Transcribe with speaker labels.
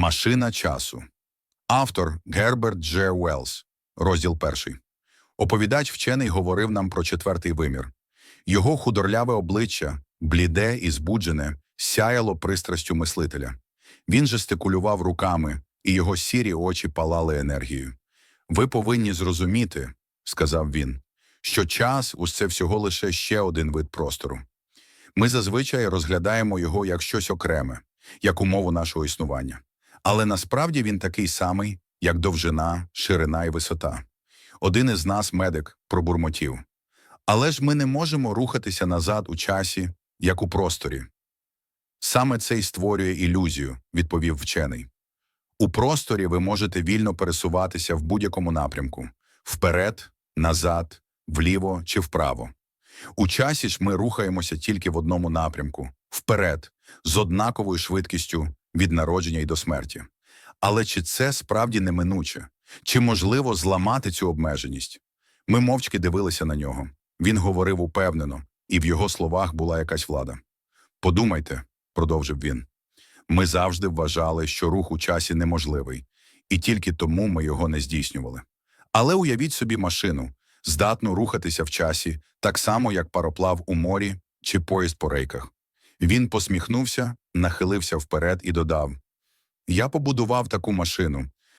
Speaker 1: Машина часу. Автор Герберт Дж. Уеллс. Розділ перший. Оповідач вчений говорив нам про четвертий вимір. Його худорляве обличчя, бліде і збуджене, сяяло пристрастю мислителя. Він жестикулював руками, і його сірі очі палали енергією. Ви повинні зрозуміти, сказав він, що час – це всього лише ще один вид простору. Ми зазвичай розглядаємо його як щось окреме, як умову нашого існування. Але насправді він такий самий, як довжина, ширина і висота. Один із нас, медик, пробурмотів. Але ж ми не можемо рухатися назад у часі, як у просторі. Саме це й створює ілюзію, відповів вчений. У просторі ви можете вільно пересуватися в будь-якому напрямку вперед, назад, вліво чи вправо. У часі ж ми рухаємося тільки в одному напрямку вперед, з однаковою швидкістю від народження й до смерті. Але чи це справді неминуче? Чи можливо зламати цю обмеженість? Ми мовчки дивилися на нього. Він говорив упевнено, і в його словах була якась влада. Подумайте, продовжив він. Ми завжди вважали, що рух у часі неможливий, і тільки тому ми його не здійснювали. Але уявіть собі машину, здатну рухатися в часі, так само, як пароплав у морі чи поїзд по рейках. Він посміхнувся, нахилився вперед і додав: Я побудував таку машину,